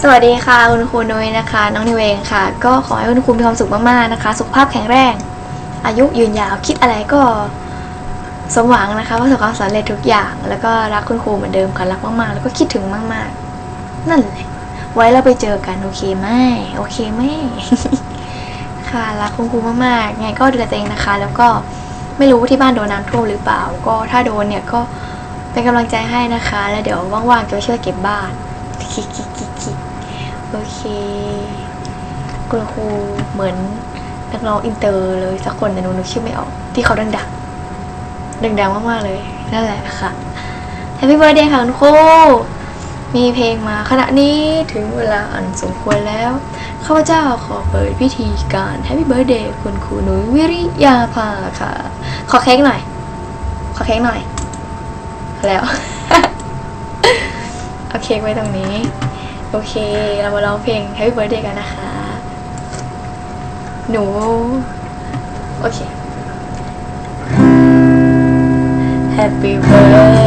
สวัสดีค่ะ คุณครูนุ้ยนะคะ น้องนิวเองค่ะ ก็ขอให้คุณครูมีความสุขมากๆนะคะ สุขภาพแข็งแรง อายุยืนยาวคิดอะไรก็สมหวังนะคะประสบความสำเร็จทุกอย่าง แล้วก็รักคุณครูเหมือนเดิมค่ะรักมากๆ แล้วก็คิดถึงมากๆ นั่นแหละไว้เราไปเจอกันโอเคไหมโอเคไหมค่ะรักคุณครูมากๆไงก็ดูแลตัวเองนะคะ แล้วก็ไม่รู้ว่าที่บ้านโดนน้ำท่วมหรือเปล่า ก็ถ้าโดนเนี่ยก็เป็นกำลังใจให้นะคะ แล้วเดี๋ยวว่างๆจะไปช่วยเก็บบ้าน คิกคิกคิกคิกโอเคคุณครูเหมือนนักร้องอินเตอร์เลยสักคนแต่หนูนึกชื่อไม่ออก ที่เขาดังๆดังๆมากๆเลย นั่นแหละค่ะ Happy Birthday ค่ะคุณครูมีเพลงมาขณะนี้ถึงเวลาอันสมควรแล้วข้าพเจ้าขอเปิดพิธีการ Happy Birthday คุณครูหนุยวิริยาภาค่ะ ขอเค้กหน่อย ขอเค้กหน่อย แล้ว เอาเค้กไว้ตรงนี้ โอเค เรามาร้องเพลง Happy Birthday กันนะคะ หนู โอเค Happy birthday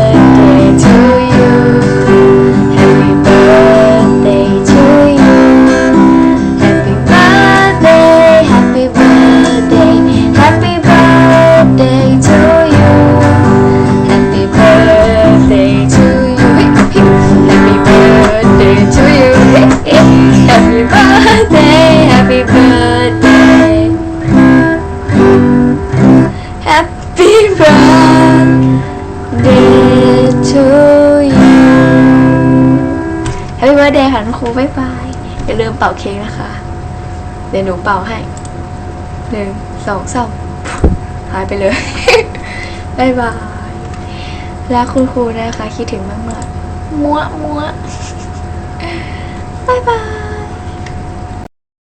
Happy birthday Happy birthday to you Happy birthday ค่ะคุณครูบ๊ายบายอย่าลืมเป่าเค้กนะคะ เดี๋ยวหนูเป่าให้หนึ่งสองสามหายไปเลยบ๊ายบายรักคุณครูนะคะ คิดถึงมากๆมัวมัวบ๊ายบาย